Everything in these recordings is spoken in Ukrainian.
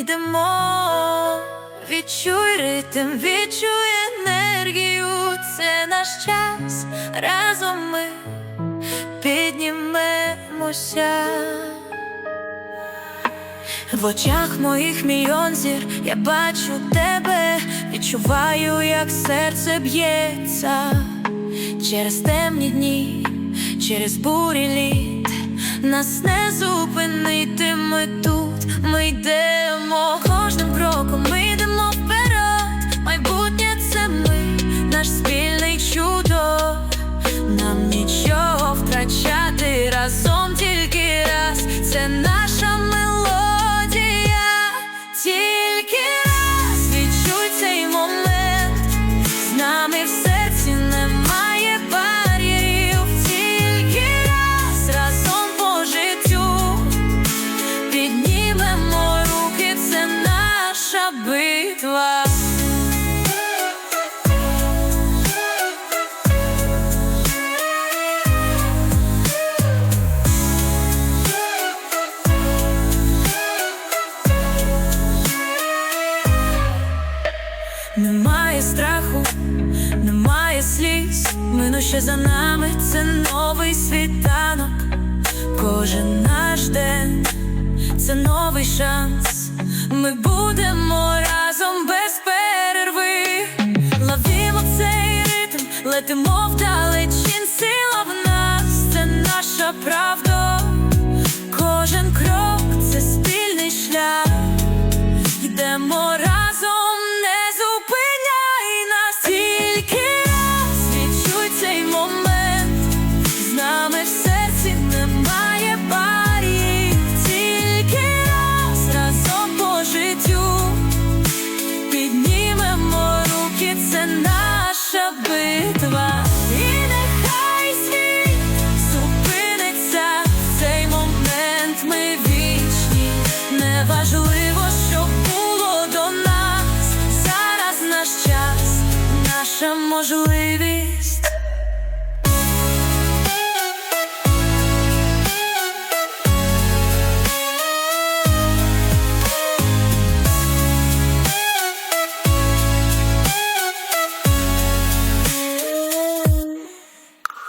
йдемо, відчуй ритм, відчуй енергію, це наш час, разом ми піднімемося. В очах моїх мільйон зір я бачу тебе, відчуваю, як серце б'ється через темні дні, через бурі літ. Нас не зупинити, ми тут, ми йдемо Немає страху, немає сліз, минуще за нами це новий світанок. Кожен наш день це новий шанс. Ми будемо разом без перерви. Ловімо цей ритм, летимо вдалечінь, сила в нас, це наша правда. Кожен крок це спільний шлях. Йдемо разом, неважливо, що було до нас. Зараз наш час, наша можливість.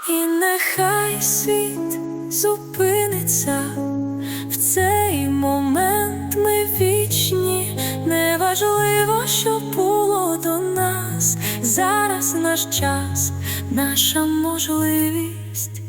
І нехай світ зупиниться в цей момент неважливо, що було до нас. Зараз наш час, наша можливість.